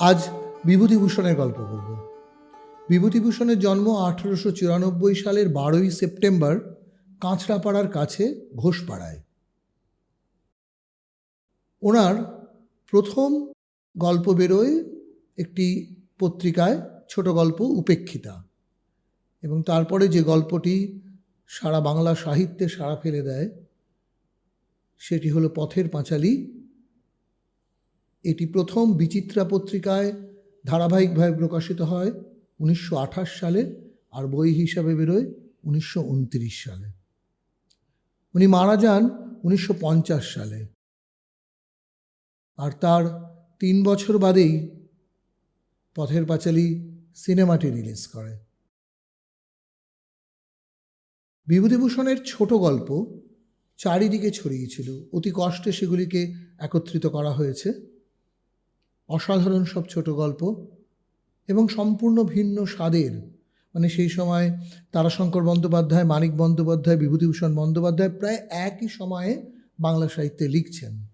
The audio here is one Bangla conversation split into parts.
আজ বিভূতিভূষণের গল্প বলব বিভূতিভূষণের জন্ম আঠেরোশো চুরানব্বই সালের বারোই সেপ্টেম্বর কাঁচরাপাড়ার কাছে ঘোষপাড়ায়। ওনার প্রথম গল্প বেরোয় একটি পত্রিকায়, ছোট গল্প উপেক্ষিতা। এবং তারপরে যে গল্পটি সারা বাংলা সাহিত্যে সাড়া ফেলে দেয়, সেটি হলো পথের পাঁচালী এটি প্রথম বিচিত্রা পত্রিকায় ধারাবাহিকভাবে প্রকাশিত হয় উনিশশো আঠাশ সালে আর বই হিসাবে বেরোয় উনিশশো উনত্রিশ সালে। উনি মারা যান উনিশশো পঞ্চাশ সালে। আর তার তিন বছর বাদেই পথের পাঁচালী সিনেমাটি রিলিজ করে। বিভূতিভূষণের ছোট গল্প চারিদিকে ছড়িয়েছিল অতি কষ্টে সেগুলিকে একত্রিত করা হয়েছে। অসাধারণ সব ছোট গল্প এবং সম্পূর্ণ ভিন্ন স্বাদের। মানে সেই সময় তারাশঙ্কর বন্দ্যোপাধ্যায়, মানিক বন্দ্যোপাধ্যায়, বিভূতিভূষণ বন্দ্যোপাধ্যায় প্রায় একই সময়ে বাংলা সাহিত্যে লিখছেন।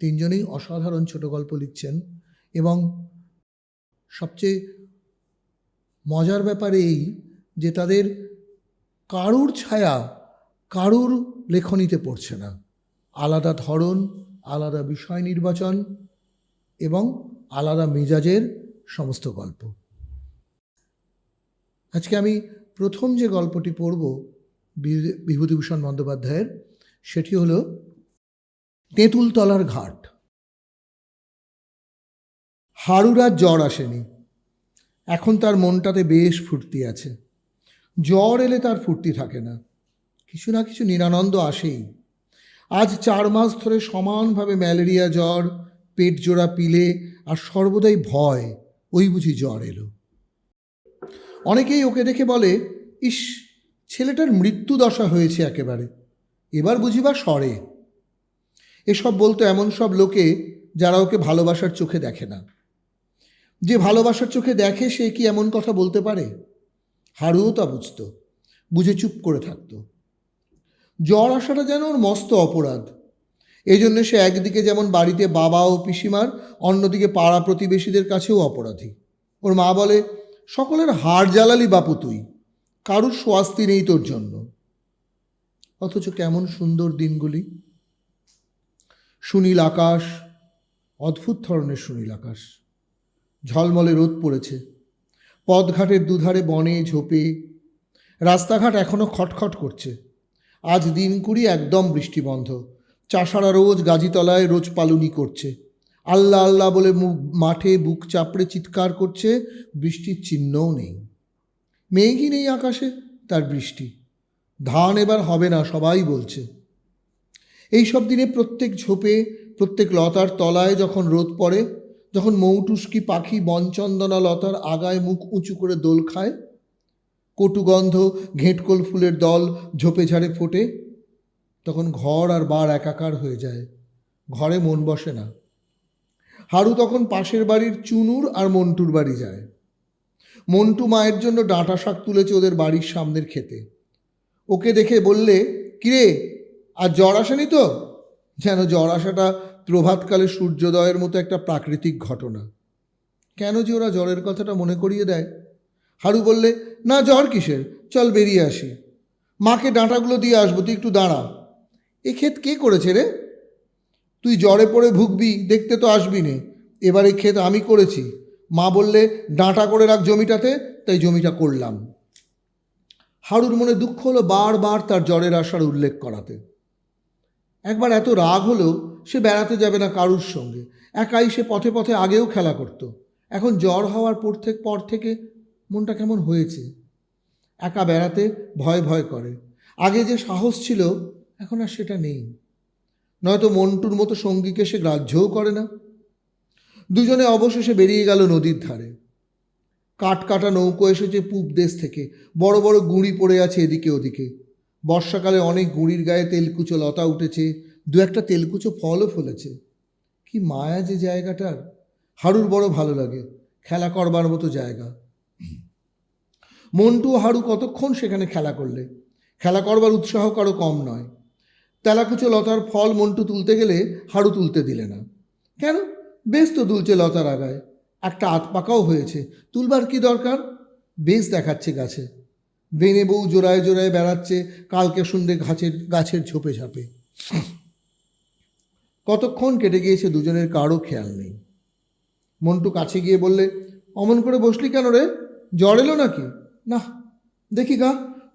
তিনজনেই অসাধারণ ছোট গল্প লিখছেন এবং সবচেয়ে মজার ব্যাপার এই যে তাদের কারুর ছায়া কারুর লেখনীতে পড়ছে না। আলাদা ধরন, আলাদা বিষয় নির্বাচন এবং আলাদা মেজাজের সমস্ত গল্প। আজকে আমি প্রথম যে গল্পটি পড়ব বিভূতিভূষণ বন্দ্যোপাধ্যায়ের, সেটি হল তেঁতুলতলার ঘাট। হারুর আর জ্বর আসেনি। এখন তার মনটাতে বেশ ফুর্তি আছে। জ্বর এলে তার ফুর্তি থাকে না। কিছু না কিছু নিরানন্দ আসেই। আজ চার মাস ধরে সমানভাবে ম্যালেরিয়া জ্বর, পেট জোড়া পিলে আর সর্বদাই ভয়, ওই বুঝি জ্বর এলো। অনেকেই ওকে দেখে বলে, ইস, ছেলেটার মৃত্যু দশা হয়েছে একেবারে, এবার বুঝিবা সরে। এসব বলতো এমন সব লোকে যারা ওকে ভালোবাসার চোখে দেখে না। যে ভালোবাসার চোখে দেখে, সে কি এমন কথা বলতে পারে? হারুও তা বুঝতো, বুঝে চুপ করে থাকতো। জ্বর আসাটা যেন ওর মস্ত অপরাধ এই জন্য সে একদিকে যেমন বাড়িতে বাবা ও পিসিমার, অন্যদিকে পাড়া প্রতিবেশীদের কাছেও অপরাধী। ওর মা বলে, সকলের হাড় জ্বালালি বাপু তুই, কারুর স্বাস্তি নেই তোর জন্য। অথচ কেমন সুন্দর দিনগুলি। সুনীল আকাশ, অদ্ভুত ধরনের সুনীল আকাশ। ঝলমলে রোদ পড়েছে। পথঘাটের দুধারে বনে ঝোপে, রাস্তাঘাট এখনও খটখট করছে। আজ দিন কুড়ি একদম বৃষ্টি বন্ধ চাষারা রোজ গাজীতলায় রোজ পালুনি করছে। আল্লাহ আল্লাহ বলে মাঠে বুক চাপড়ে চিৎকার করছে, বৃষ্টির চিহ্নও নেই। মেঘই নেই আকাশে, তার বৃষ্টি। ধান এবার হবে না, সবাই বলছে। এই সব দিনে প্রত্যেক ঝোপে, প্রত্যেক লতার তলায় যখন রোদ পড়ে, যখন মৌটুস্কি পাখি বনচন্দনা লতার আগায় মুখ উঁচু করে দোল খায় কটুগন্ধ ঘেঁটকোল ফুলের দল ঝোপে ঝাড়ে ফোটে তখন ঘর আর বার একাকার হয়ে যায়। ঘরে মন বসে না। হারু তখন পাশের বাড়ির চুনুর আর মন্টুর বাড়ি যায়। মন্টু মায়ের জন্য ডাঁটা শাক তুলেছে ওদের বাড়ির সামনের খেতে ওকে দেখে বললে, কিরে আর জ্বর আসেনি তো? যেন জ্বর আসাটা প্রভাতকালে সূর্যোদয়ের মতো একটা প্রাকৃতিক ঘটনা। কেন যে ওরা জ্বরের কথাটা মনে করিয়ে দেয়? হারু বললে, না, জ্বর কিসের? চল বেরিয়ে আসি। মাকে ডাঁটাগুলো দিয়ে আসব, তুই একটু দাঁড়া। এ ক্ষেত কে করেছে রে? তুই জ্বরে পড়ে ভুগবি, দেখতে তো আসবি নে। এবার এই ক্ষেত আমি করেছি। মা বললে, ডাঁটা করে রাখ জমিটাতে, তাই জমিটা করলাম। হারুর মনে দুঃখ হলো বারবার তার জ্বরের আসার উল্লেখ করাতে। একবার এত রাগ হলো সে বেড়াতে যাবে না কারুর সঙ্গে। একাই সে পথে পথে আগেও খেলা করত। এখন জ্বর হওয়ার পর থেকে পর থেকে মনটা কেমন হয়েছে? একা বেড়াতে ভয় ভয় করে। আগে যে সাহস ছিল এখন আর সেটা নেই। নয়তো মন্টুর মতো সঙ্গীকে সে গ্রাহ্যও করে না। দুজনে অবশেষে বেরিয়ে গেল নদীর ধারে। কাঠ কাটা নৌকো এসেছে পূব দেশ থেকে। বড় বড় গুঁড়ি পড়ে আছে এদিকে ওদিকে। বর্ষাকালে অনেক গুঁড়ির গায়ে তেলকুচো লতা উঠেছে। দু একটা তেলকুচো ফলও ফলেছে। কি মায়া যে জায়গাটার। হাড়ুর বড় ভালো লাগে। খেলা করবার মতো জায়গা। মন্টু হাড়ু কতক্ষণ সেখানে খেলা করলে? খেলা করবার উৎসাহ কারও কম নয়। তেলাকুচো লতার ফল মন্টু তুলতে গেলে হাড়ু তুলতে দিলে না। কেন? বেশ তো দুলছে লতার আগায়। একটা আত পাকাও হয়েছে। তুলবার কি দরকার? বেশ দেখাচ্ছে গাছে। বেনে বউ জোড়ায় জোড়ায় বেড়াচ্ছে কালকে সন্ধ্যে গাছের গাছের ঝোপে ঝাপে। কতক্ষণ কেটে গিয়েছে দুজনের কারও খেয়াল নেই। মন্টু কাছে গিয়ে বললে, অমন করে বসলি কেন রে? জ্বর এলো নাকি? না দেখি গা।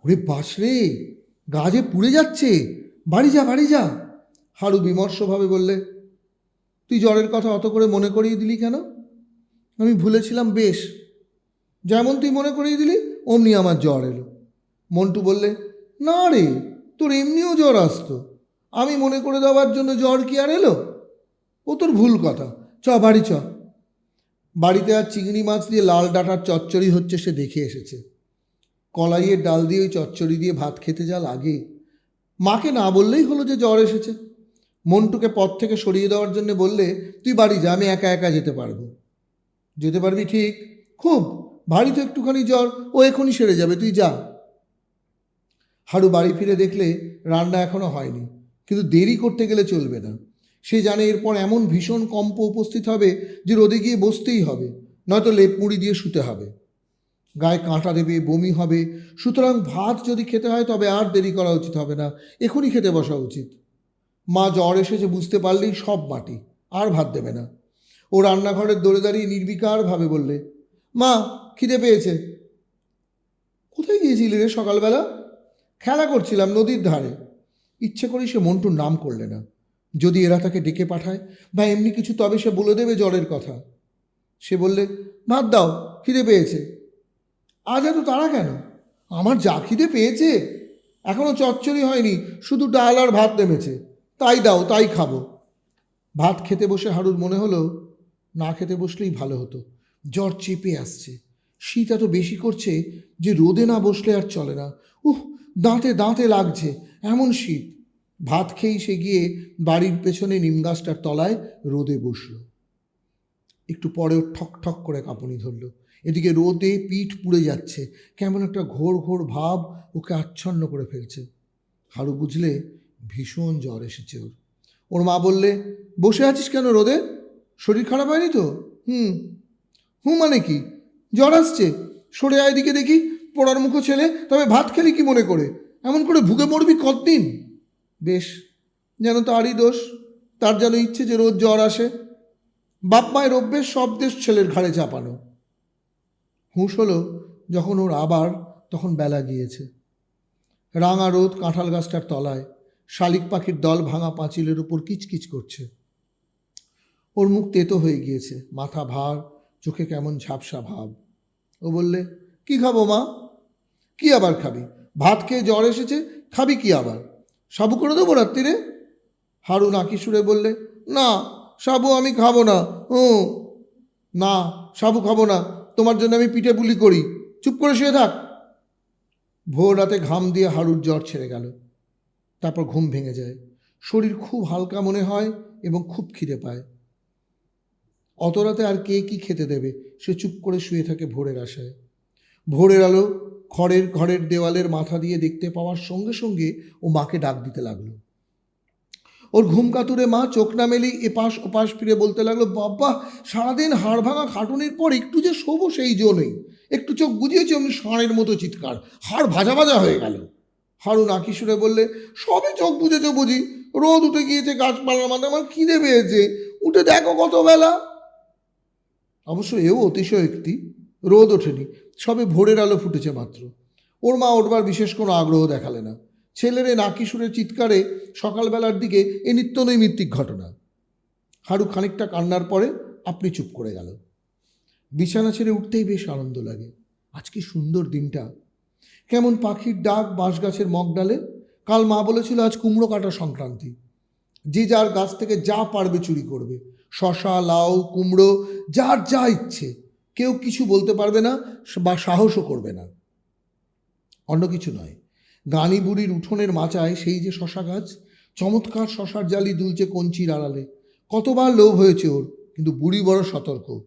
ওরে বাস রে, গা যে পুড়ে যাচ্ছে। বাড়ি যা বাড়ি যা। হাড়ু বিমর্ষভাবে বললে, তুই জ্বরের কথা অত করে মনে করিয়ে দিলি কেন? আমি ভুলেছিলাম, বেশ, যেমন তুই মনে করিয়ে দিলি, অমনি আমার জ্বর এলো। মন্টু বললে, না রে, তোর এমনিও জ্বর আসতো। আমি মনে করে দেওয়ার জন্য জ্বর কি আর এলো? ও তোর ভুল কথা। চ, বাড়ি চ। বাড়িতে আর চিংড়ি মাছ দিয়ে লাল ডাঁটার চচ্চড়ি হচ্ছে সে দেখে এসেছে। কলাইয়ের ডাল দিয়ে ওই চচ্চড়ি দিয়ে ভাত খেতে যা লাগে। মাকে না বললেই হলো যে জ্বর এসেছে। মন্টুকে পথ থেকে সরিয়ে দেওয়ার জন্য বললে, তুই বাড়ি যা, আমি একা একা যেতে পারব। যেতে পারবি ঠিক। খুব, ভারী তো একটুখানি জ্বর, ও এখনই সেরে যাবে, তুই যা। হাড়ু বাড়ি ফিরে দেখলে রান্না এখনও হয়নি, কিন্তু দেরি করতে গেলে চলবে না। সে জানে এরপর এমন ভীষণ কম্প উপস্থিত হবে যে রোদে গিয়ে বসতেই হবে, নয়তো লেপ মুড়ি দিয়ে শুতে হবে। গায়ে কাঁটা দেবে, বমি হবে। সুতরাং ভাত যদি খেতে হয়, তবে আর দেরি করা উচিত হবে না। এখনই খেতে বসা উচিত। মা জ্বর এসেছে, বুঝতে পারলেই সব মাটি আর ভাত দেবে না। ও রান্নাঘরের দৌড়ে দাঁড়িয়ে নির্বিকারভাবে বললে, মা, খিদে পেয়েছে। কোথায় গিয়েছিলি রে সকালবেলা? খেলা করছিলাম নদীর ধারে। ইচ্ছে করেই সে মন্টুর নাম করলে না। যদি এরা তাকে ডেকে পাঠায়, বা এমনি কিছু, তবে সে বলে দেবে জ্বরের কথা। সে বললে, ভাত দাও, খিদে পেয়েছে। আজ এত তারা কেন? আমার যা খিদে পেয়েছে এখনও চচ্চড়ি হয়নি, শুধু ডাল আর ভাত নেমেছে। তাই দাও, তাই খাব। ভাত খেতে বসে হারুর মনে হলো, না খেতে বসলেই ভালো হতো। জ্বর চেপে আসছে। শীত এত বেশি করছে যে রোদে না বসলে আর চলে না। উহ, দাঁতে দাঁতে লাগছে, এমন শীত। ভাত খেয়েই সে গিয়ে বাড়ির পেছনে নিম গাছটার তলায় রোদে বসল। একটু পরেও ঠক ঠক করে কাঁপুনি ধরলো। এদিকে রোদে পিঠ পুড়ে যাচ্ছে। কেমন একটা ঘোর ঘোর ভাব ওকে আচ্ছন্ন করে ফেলছে। হাড়ু বুঝলে ভীষণ জ্বর এসেছে ওর। ওর মা বললে, বসে আছিস কেন রোদে? শরীর খারাপ হয়নি তো? হুম। হুম মানে কি? জ্বর আসছে। সরে আয় দিকে দেখি, পড়ার মুখো ছেলে, তবে ভাত খেলি কি মনে করে? এমন করে ভুগে মরবি কতদিন? বেশ, যেন তারই দোষ, তার যেন ইচ্ছে যে রোজ জ্বর আসে। বাপ মায়ের অভ্যেস সব দেশ ছেলের ঘাড়ে চাপানো। হুঁশ হলো যখন ওর আবার তখন বেলা গিয়েছে। রাঙা রোদ কাঁঠাল গাছটার তলায়, শালিক পাখির দল ভাঙা পাঁচিলের উপর কিচকিচ করছে। ওর মুখ তেতো হয়ে গিয়েছে, মাথা ভার, চোখে কেমন ঝাপসা ভাব। ও বললে, কি খাব মা? কি আবার খাবি? ভাত খেয়ে জ্বর এসেছে, খাবি কি আবার? সাবু করে দেবো রাত্রিরে হারু নাকি সুরে বললে, না, সাবু আমি খাব না ও না, সাবু খাব না তোমার জন্য আমি পিঠে বুলি করি। চুপ করে শুয়ে থাক। ভোর রাতে ঘাম দিয়ে হাড়ুর জ্বর ছেড়ে গেল। তারপর ঘুম ভেঙে যায়। শরীর খুব হালকা মনে হয় এবং খুব খিদে পায়। অত রাতে আর কে কি খেতে দেবে? সে চুপ করে শুয়ে থাকে ভোরের আশায়। ভোরের আলো খড়ের ঘরের দেওয়ালের মাথা দিয়ে দেখতে পাওয়ার সঙ্গে সঙ্গে ও মাকে ডাক দিতে লাগল। ওর ঘুম কাতুরে মা, চোখ না মেলি এপাশ ওপাশ ফিরে বলতে লাগল বাবা সারাদিন হাড় ভাঙা খাটুনির পর একটু যে শোবো সেই জো নেই। একটু চোখ বুঝিয়েছি, অমনি ষাঁড়ের মতো চিৎকার। হাড় ভাজা ভাজা হয়ে গেল। হারু নাকি সুরে বললে সবে চোখ বুঝেছে বুঝি। রোদ উঠে গিয়েছে, গাছপালার মাথায় আমার খিদে পেয়েছে। উঠে দেখো কত বেলা। অবশ্য এও অতিশয়োক্তি, রোদ ওঠেনি, সবে ভোরের আলো ফুটেছে মাত্র। ওর মা ওঠবার বিশেষ কোনো আগ্রহ দেখালে না। ছেলের নাকি সুরের চিৎকারে সকালবেলার দিকে এ নিত্য নৈমিত্তিক ঘটনা। হাড়ু খানিকটা কান্নার পরে আপনি চুপ করে গেল। বিছানা ছেড়ে উঠতেই বেশ আনন্দ লাগে। আজকে সুন্দর দিনটা। কেমন পাখির ডাক বাঁশ গাছের মগ ডালে। কাল মা বলেছিল আজ কুমড়ো কাটা সংক্রান্তি। যে যার গাছ থেকে যা পারবে চুরি করবে। শশা, লাউ, কুমড়ো, যার যা ইচ্ছে। কেউ কিছু বলতে পারবে না বা সাহসও করবে না। অন্য কিছু নয়। গানি বুড়ির উঠোনের মাচায় সেই যে শশা গাছ, চমৎকার শশার জালি দুলছে কঞ্চির আড়ালে। কতবার লোভ হয়েছে ওর, কিন্তু বুড়ি বড় সতর্ক।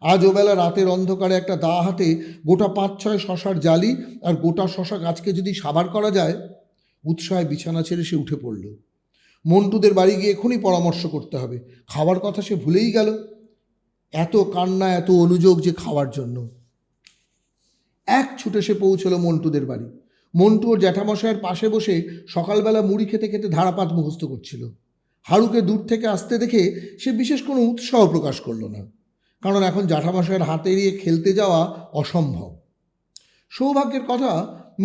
আজ ওবেলা রাতের অন্ধকারে একটা দা হাতে গোটা পাঁচ ছয় শশার জালি আর গোটা শশা গাছকে যদি সাবার করা যায়, উৎসাহে বিছানা ছেড়ে সে উঠে পড়ল। মন্টুদের বাড়ি গিয়ে এখনই পরামর্শ করতে হবে। খাওয়ার কথা সে ভুলেই গেল। এত কান্না, এত অনুযোগ যে খাওয়ার জন্য। এক ছুটে সে পৌঁছলো মন্টুদের বাড়ি। মন্টু ওর জ্যাঠামশায়ের পাশে বসে সকালবেলা মুড়ি খেতে খেতে ধারাপাত মুখস্থ করছিল। হারুকে দূর থেকে আসতে দেখে সে বিশেষ কোনো উৎসাহ প্রকাশ করল না, কারণ এখন জ্যাঠামশায়ের হাতে এড়িয়ে খেলতে যাওয়া অসম্ভব। সৌভাগ্যের কথা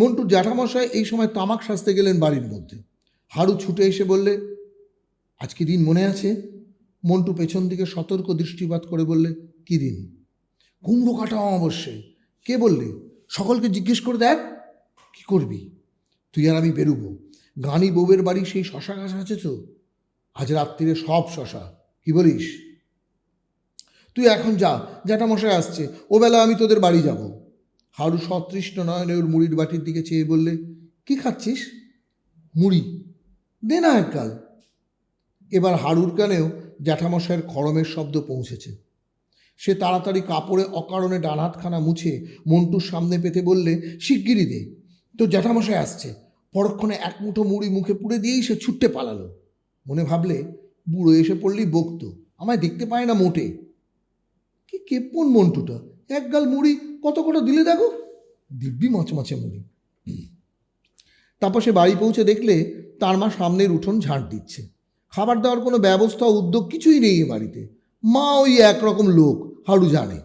মন্টুর জ্যাঠামশাই এই সময় তামাক সাজতে গেলেন বাড়ির মধ্যে। হারু ছুটে এসে বললে আজকে দিন মনে আছে? মন্টু পেছন দিকে সতর্ক দৃষ্টিপাত করে বললে, কী দিন? কুমড়ো কাটা অবশ্যই কে বললে? সকলকে জিজ্ঞেস করে দেখ। কি করবি? তুই আর আমি বেরুবো। গানি বউয়ের বাড়ি সেই শশা গাছ আছে তো? আজ রাত্রিরে সব শশা। কি বলিস? তুই এখন যা, জ্যাঠামশাই আসছে। ও বেলা আমি তোদের বাড়ি যাব। হারু সতৃষ্ণ নয়নে ওর মুড়ির বাটির দিকে চেয়ে বললে, কি খাচ্ছিস? মুড়ি। দে না এককাল এবার হাড়ুর কানেও জ্যাঠামশাইয়ের খড়মের শব্দ পৌঁছেছে। সে তাড়াতাড়ি কাপড়ে অকারণে ডান হাতখানা মুছে মন্টুর সামনে পেতে বললে, শিগগিরই দে। তো জ্যাঠামশাই আসছে। পরক্ষণে এক মুঠো মুড়ি মুখে পুড়ে দিয়েই সে ছুটতে পালালো। মনে ভাবলে, বুড়ো এসে পড়লেই বকতো। আমায় দেখতে পায় না মোটে। কি কেপন মন্টুটা। এক গাল মুড়ি কত কটা দিলে দেখো? দিব্যি মচমচে মুড়ি। তারপর সে বাড়ি পৌঁছে দেখলে তার মা সামনের উঠোন ঝাঁট দিচ্ছে। খাবার দেওয়ার কোনো ব্যবস্থা উদ্যোগ কিছুই নেই এ বাড়িতে। মা ওই একরকম লোক, হাড়ু জানে।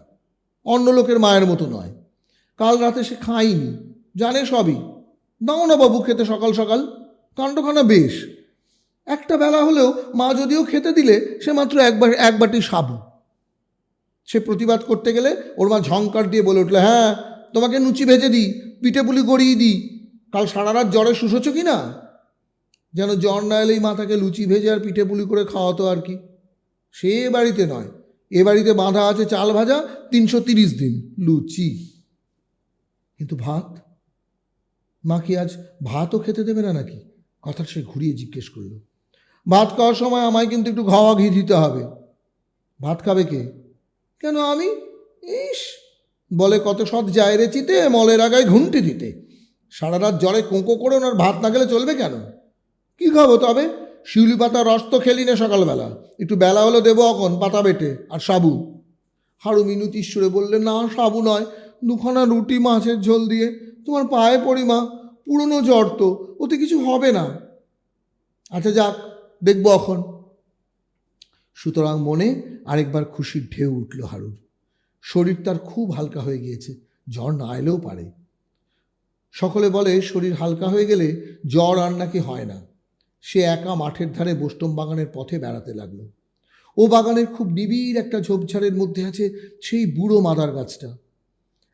অন্য লোকের মায়ের মতো নয়। কাল রাতে সে খায়নি। জানে সবই। দাও না বাবু খেতে সকাল সকাল, কাণ্ডখানা বেশ। একটা বেলা হলেও মা যদিও খেতে দিলে, সে মাত্র একবার এক বাটি সাবু। সে প্রতিবাদ করতে গেলে ওর মা ঝংকার দিয়ে বলে উঠল হ্যাঁ তোমাকে লুচি ভেজে দিই, পিঠে পুলি গড়িয়ে দিই। কাল সারা রাত জ্বরে শুষেছ কি না? যেন জ্বর না এলেই মা তাকে লুচি ভেজে আর পিঠে পুলি করে খাওয়াতো আর কি। সে বাড়িতে নয়, এ বাড়িতে বাঁধা আছে চাল ভাজা, তিনশো তিরিশ দিন, লুচি। কিন্তু ভাত মা কি আজ ভাতও খেতে দেবে না নাকি? কথা সে ঘুরিয়ে জিজ্ঞেস করল। ভাত খাওয়ার সময় আমায় কিন্তু একটু ঘাওয়া ঘি দিতে হবে। ভাত খাবে কে? কেন আমি? ইস, বলে কত সৎ যায় রে চিতে, মলের আগায় ঘুমটি দিতে। সারা রাত জ্বরে কোঁকো করে ওনার ভাত না গেলে চলবে কেন? কি খাব তবে? শিউলি পাতা, রস তো খেলি না সকালবেলা। একটু বেলা হলে দেবো এখন পাতা বেটে আর সাবু। হাড়ু মিনুতি ঈশ্বরে বললে, না, সাবু নয়, দুখানা রুটি মাছের ঝোল দিয়ে তোমার পায়ে পড়ি মা, পুরনো জ্বর তো, ওতে কিছু হবে না। আচ্ছা যাক, দেখব এখন। সুতরাং মনে আরেকবার খুশির ঢেউ উঠল হারুর। শরীর তার খুব হালকা হয়ে গিয়েছে, জ্বর না এলেও পারে। সকলে বলে, শরীর হালকা হয়ে গেলে জ্বর আর নাকি হয় না। সে একা মাঠের ধারে বোষ্টম বাগানের পথে বেড়াতে লাগল। ও বাগানের খুব নিবিড় একটা ঝোপঝাড়ের মধ্যে আছে সেই বুড়ো মাদার গাছটা।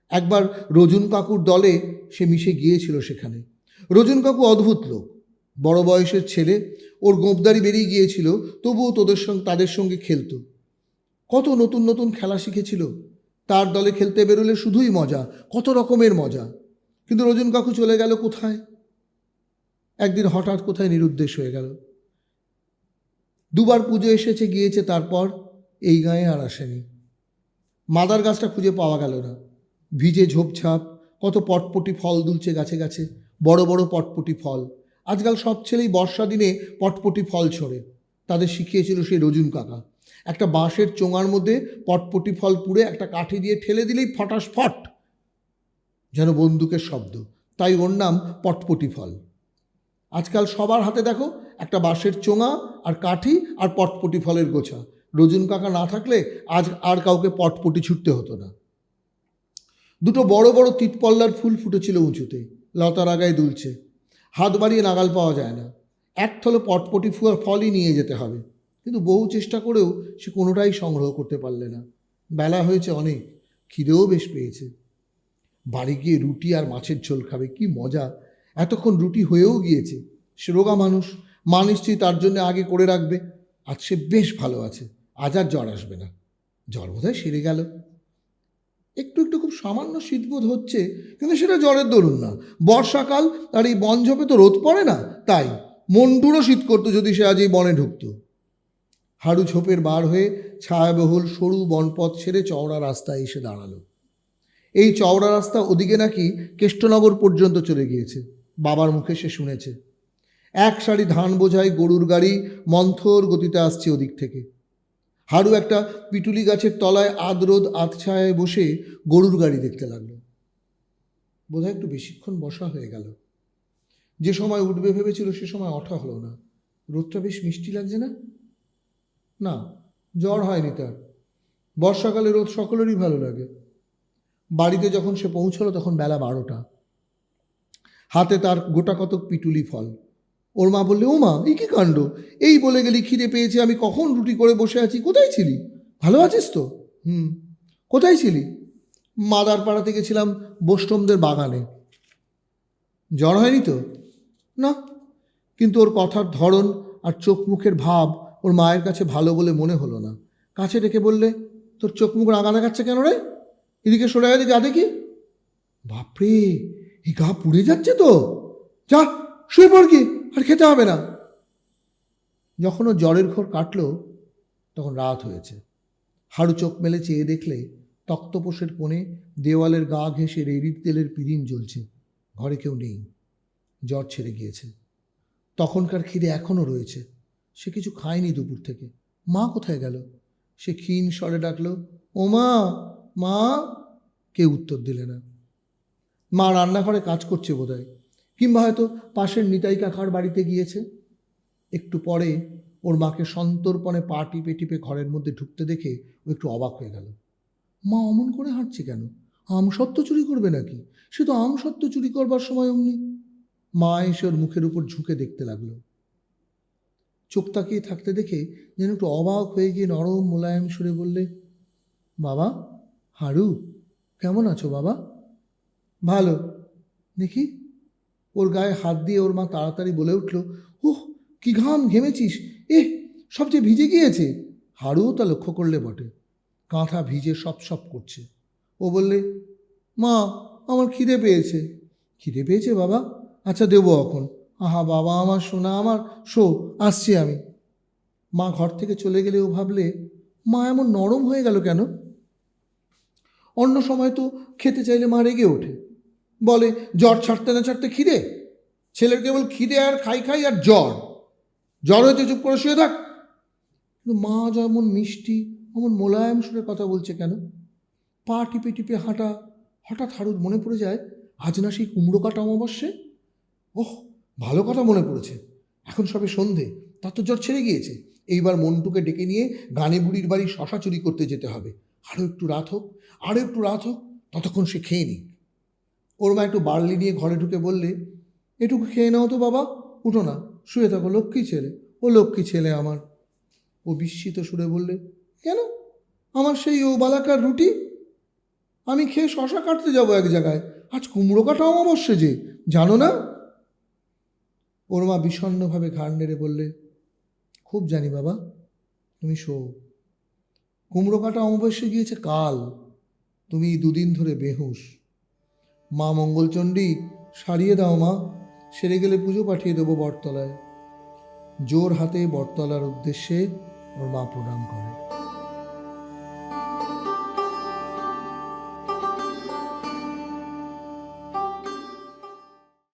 একবার রজুন কাকুর দলে সে মিশে গিয়েছিল সেখানে। রজুন কাকু অদ্ভুত লোক। বড় বয়সের ছেলে, ওর গোপদারি বেরিয়ে গিয়েছিল, তবুও তোদের সঙ্গে, তাদের সঙ্গে খেলতো। কত নতুন নতুন খেলা শিখেছিল। তার দলে খেলতে বেরোলে শুধুই মজা, কত রকমের মজা। কিন্তু রজুন কাকু চলে গেল কোথায়? একদিন হঠাৎ কোথায় নিরুদ্দেশ হয়ে গেল। দুবার পুজো এসেছে, গিয়েছে, তারপর এই গাঁয়ে আর আসেনি। মাদার গাছটা খুঁজে পাওয়া গেল না। ভিজে ঝোপঝাপ, কত পটপটি ফল দুলছে গাছে গাছে, বড় বড় পটপটি ফল। আজকাল সব ছেলেই বর্ষা দিনে পটপটি ফল ছড়ে। তাদের শিখিয়েছিল সেই রজুন কাকা। একটা বাঁশের চোঙার মধ্যে পটপটি ফল পুড়ে একটা কাঠি দিয়ে ঠেলে দিলেই ফটাস ফট, যেন বন্দুকের শব্দ। তাই ওর নাম পটপটি ফল। আজকাল সবার হাতে দেখো, একটা বাঁশের চোঙা আর কাঠি আর পটপটি ফলের গোছা। রজুন কাকা না থাকলে আজ আর কাউকে পটপটি ছুটতে হতো না। দুটো বড় বড় তিতপল্লার ফুল ফুটেছিল উঁচুতে, লতার আগায় দুলছে। হাত বাড়িয়ে নাগাল পাওয়া যায় না। এক থলে পটপটি ফুয়ার ফলই নিয়ে যেতে হবে। কিন্তু বহু চেষ্টা করেও সে কোনোটাই সংগ্রহ করতে পারলে না। বেলা হয়েছে অনেক, খিদেও বেশ পেয়েছে। বাড়ি গিয়ে রুটি আর মাছের ঝোল খাবে, কি মজা। এতক্ষণ রুটি হয়েও গিয়েছে। সে রোগা মানুষ, মা নিশ্চয়ই তার জন্য আগে করে রাখবে। আজ সে বেশ ভালো আছে, আজ আর জ্বর আসবে না। জ্বর বোধহয় সেরে গেল। একটু একটু খুব সামান্য শীতবোধ হচ্ছে, কিন্তু সেটা জ্বরের দরুন না। বর্ষাকাল আর এই বন ঝোপে তো রোদ পড়ে না? তাই মন্টুরও শীত করতো যদি সে আজ এই বনে ঢুকতো। হাড়ু ঝোপের বার হয়ে ছায়াবহুল সরু বনপথ ছেড়ে চওড়া রাস্তায় এসে দাঁড়াল। এই চওড়া রাস্তা ওদিকে নাকি কেষ্টনগর পর্যন্ত চলে গিয়েছে। বাবার মুখে সে শুনেছে। এক সারি ধান বোঝাই গরুর গাড়ি, মন্থর গতিতে আসছে ওদিক থেকে। হাড়ু একটা পিটুলি গাছের তলায় আদরোদ আধছায়ায় বসে গরুর গাড়ি দেখতে লাগল। বোধহয় একটু বেশিক্ষণ বসা হয়ে গেল। যে সময় উঠবে ভেবেছিল, সে সময় ওঠা হলো না। রোদটা বেশ মিষ্টি লাগছে না? না, জ্বর হয়নি তার। বর্ষাকালে রোদ সকলেরই ভালো লাগে। বাড়িতে যখন সে পৌঁছলো, তখন বেলা বারোটা। হাতে তার গোটা কতক পিটুলি ফল। ওর মা বললে ও মা এই কী কাণ্ড? এই বলে গেলি খিদে পেয়েছে, আমি কখন রুটি করে বসে আছি? কোথায় ছিলি? ভালো আছিস তো? হুম, কোথায় ছিলি? মাদার পাড়াতে গেছিলাম বৈষ্ণবদের বাগানে। জ্বর হয়নি তো? না, কিন্তু ওর কথার ধরন আর চোখ মুখের ভাব ওর মায়ের কাছে ভালো বলে মনে হলো না। কাছে ডেকে বললে, তোর চোখ মুখ রাগা দেখাচ্ছে কেন রে? এদিকে সরে গেছে গা দেখি। বাপরে এই গা পুড়ে যাচ্ছে তো? যা, শুয়ে পড় কি আর খেতে হবে না। যখন ও জ্বরের ঘোর কাটলো, তখন রাত হয়েছে। হাড়ু চোখ মেলে চেয়ে দেখলে তক্তপোষের কোণে দেওয়ালের গা ঘেঁষে রেড়ির তেলের পিরিন জ্বলছে। ঘরে কেউ নেই। জ্বর ছেড়ে গিয়েছে। তখনকার খিদে এখনও রয়েছে। সে কিছু খায়নি দুপুর থেকে। মা কোথায় গেল? সে ক্ষীণ স্বরে ডাকলো, ও মা মা? কেউ উত্তর দিলে না। মা রান্নাঘরে কাজ করছে বোধহয়। কিংবা হয়তো পাশের নিতাই কাকার বাড়িতে গিয়েছে। একটু পরে ওর মাকে সন্তর্পণে পা টিপে টিপে ঘরের মধ্যে ঢুকতে দেখে ও একটু অবাক হয়ে গেল। মা অমন করে হাঁটছে কেন? আম আমসত্ত্ব চুরি করবে নাকি? সে তো আমসত্ত্ব চুরি করবার সময় অমনি। মা এসে ওর মুখের উপর ঝুঁকে দেখতে লাগল। চোখ তাকিয়ে থাকতে দেখে যেন একটু অবাক হয়ে গিয়ে নরম মোলায়েম সুরে বললে, বাবা, হারু, কেমন আছো বাবা? ভালো। দেখি। ওর গায়ে হাত দিয়ে ওর মা তাড়াতাড়ি বলে উঠল ওহ কি ঘাম ঘেমেছিস? এ সবচেয়ে ভিজে গিয়েছে। হাড়ুও তা লক্ষ্য করলে বটে। কাঁথা ভিজে সপ সপ করছে। ও বললে, মা, আমার খিদে পেয়েছে। খিদে পেয়েছে, বাবা? আচ্ছা দেবো এখন। আহা, বাবা, আমার সোনা, আমার, শো, আসছি আমি। মা ঘর থেকে চলে গেলে ও ভাবলে, মা এমন নরম হয়ে গেল কেন? অন্য সময় তো খেতে চাইলে মা রেগে ওঠে। বলে, জ্বর ছাড়তে না ছাড়তে খিদে? ছেলের কেবল খিদে আর খাই খাই আর জ্বর। জ্বর হয়েছে, চুপ করে শুয়ে থাক। কিন্তু মা যেমন মিষ্টি, এমন মোলায়েম সুরে কথা বলছে কেন? পা টিপে টিপে হাঁটা, হঠাৎ হাড়ুর মনে পড়ে যায়, আজ না সেই কুমড়ো কাটা অমাবস্যে? ওহ, ভালো কথা মনে পড়েছে। এখন সবে সন্ধে, তার তো জ্বর ছেড়ে গিয়েছে। এইবার মন্টুকে ডেকে নিয়ে গানে বুড়ির বাড়ি শশা চুরি করতে যেতে হবে। আরও একটু রাত হোক আরও একটু রাত হোক, ততক্ষণ সে খেয়ে নিক। ওর মা একটু বার্লি নিয়ে ঘরে ঢুকে বললে, এটুকু খেয়ে নাও তো বাবা, উঠো না, শুয়ে থাকো, লক্ষ্মী ছেলে, ও লক্ষ্মী ছেলে আমার। ও বিস্মিত সুরে বললে, কেন? আমার সেই ও বালাকার রুটি? আমি খেয়ে শশা কাটতে যাব এক জায়গায়, আজ কুমড়ো কাটা অমাবস্যে যে, জানো না? ওর মা বিষণ্ণভাবে ঘাড় নেড়ে বললে, খুব জানি বাবা, তুমি শো। কুমড়ো কাটা অমাবস্যে গিয়েছে কাল তুমি দুদিন ধরে বেহুশ। মা মঙ্গলচণ্ডী, সারিয়ে দাও মা, সেরে গেলে পুজো পাঠিয়ে দেবো বটতলায়। জোর হাতে বটতলার উদ্দেশ্যে ওর মা প্রণাম করে।